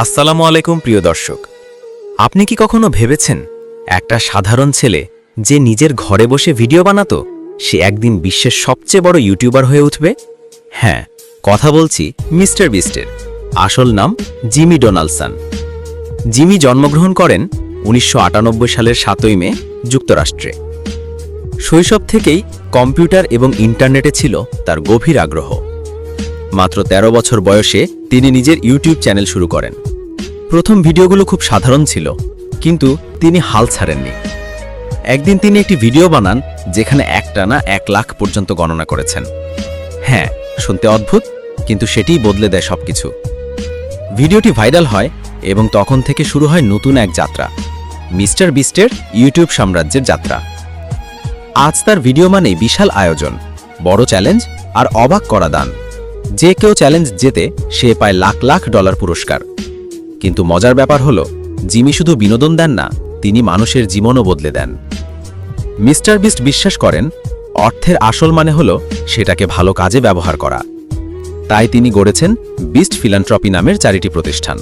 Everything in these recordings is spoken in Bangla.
আসসালামু আলাইকুম, প্রিয় দর্শক। আপনি কি কখনো ভেবেছেন একটা সাধারণ ছেলে যে নিজের ঘরে বসে ভিডিও বানাতো, সে একদিন বিশ্বের সবচেয়ে বড় ইউটিউবার হয়ে উঠবে? হ্যাঁ কথা বলছি মিস্টার বিস্টের। আসল নাম জিমি ডোনাল্ডসন জিমি জন্মগ্রহণ করেন উনিশশো আটানব্বই সালের সাতই মে, যুক্তরাষ্ট্রে। শৈশব থেকেই কম্পিউটার এবং ইন্টারনেটে ছিল তার গভীর আগ্রহ। মাত্র ১৩ বছর বয়সে তিনি নিজের ইউটিউব চ্যানেল শুরু করেন। প্রথম ভিডিওগুলো খুব সাধারণ ছিল, কিন্তু তিনি হাল ছাড়েননি। একদিন তিনি একটি ভিডিও বানান যেখানে একটানা এক লাখ পর্যন্ত গণনা করেছেন। হ্যাঁ শুনতে অদ্ভুত, কিন্তু সেটিই বদলে দেয় সবকিছু। ভিডিওটি ভাইরাল হয় এবং তখন থেকে শুরু হয় নতুন এক যাত্রা, মিস্টার বিস্টের ইউটিউব সাম্রাজ্যের যাত্রা। আজ তার ভিডিও মানে বিশাল আয়োজন, বড় চ্যালেঞ্জ আর অবাক করা দান। যে কেউ চ্যালেঞ্জ জেতে সে পায় লাখ লাখ ডলার পুরস্কার। কিন্তু মজার ব্যাপার হলো জিমি শুধু বিনোদন দেন না, তিনি মানুষের জীবনও বদলে দেন। মিস্টার বিস্ট বিশ্বাস করেন, অর্থের আসল মানে হলো সেটাকে ভালো কাজে ব্যবহার করা। তাই তিনি গড়েছেন বিস্ট ফিলান্ট্রপি নামের চারিটি প্রতিষ্ঠান।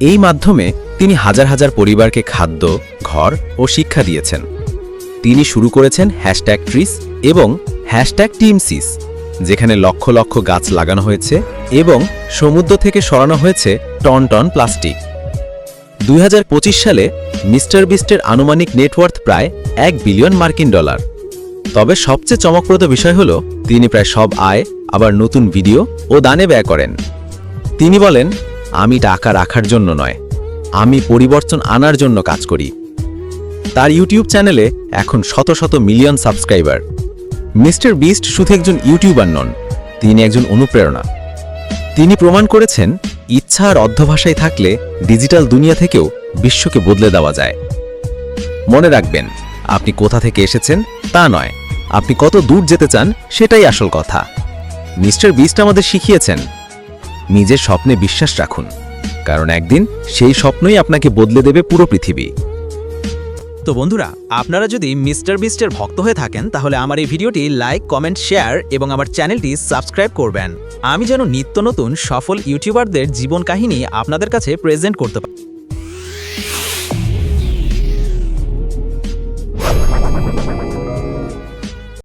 এই মাধ্যমে তিনি হাজার হাজার পরিবারকে খাদ্য, ঘর ও শিক্ষা দিয়েছেন। তিনি শুরু করেছেন হ্যাশট্যাগ ট্রিস এবং হ্যাশট্যাগ টিমসিস যেখানে লক্ষ লক্ষ গাছ লাগানো হয়েছে এবং সমুদ্র থেকে সরানো হয়েছে টন টন প্লাস্টিক। দুই হাজার পঁচিশ সালে মিস্টার বিস্টের আনুমানিক নেটওয়ার্থ প্রায় এক বিলিয়ন মার্কিন ডলার। তবে সবচেয়ে চমকপ্রদ বিষয় হল, তিনি প্রায় সব আয়, আবার নতুন ভিডিও ও দানে ব্যয় করেন। তিনি বলেন, আমি টাকা রাখার জন্য নয়, আমি পরিবর্তন আনার জন্য কাজ করি। তার ইউটিউব চ্যানেলে এখন শত শত মিলিয়ন সাবস্ক্রাইবার। মিস্টার বিস্ট শুধু একজন ইউটিউবার নন, তিনি একজন অনুপ্রেরণা। তিনি প্রমাণ করেছেন, ইচ্ছা আর অধ্যভাষায় থাকলে ডিজিটাল দুনিয়া থেকেও বিশ্বকে বদলে দেওয়া যায়। মনে রাখবেন, আপনি কোথা থেকে এসেছেন তা নয়, আপনি কত দূর যেতে চান সেটাই আসল কথা। মিস্টার বিস্ট আমাদের শিখিয়েছেন, নিজের স্বপ্নে বিশ্বাস রাখুন, কারণ একদিন সেই স্বপ্নই আপনাকে বদলে দেবে পুরো পৃথিবী। তো বন্ধুরা, আপনারা যদি মিস্টার বিস্টের ভক্ত হয়ে থাকেন, তাহলে আমার এই ভিডিওটি লাইক, কমেন্ট, শেয়ার এবং আমার চ্যানেলটি সাবস্ক্রাইব করবেন। আমি যেন নিত্য নতুন সফল ইউটিউবারদের জীবন কাহিনী আপনাদের কাছে প্রেজেন্ট করতে পারি।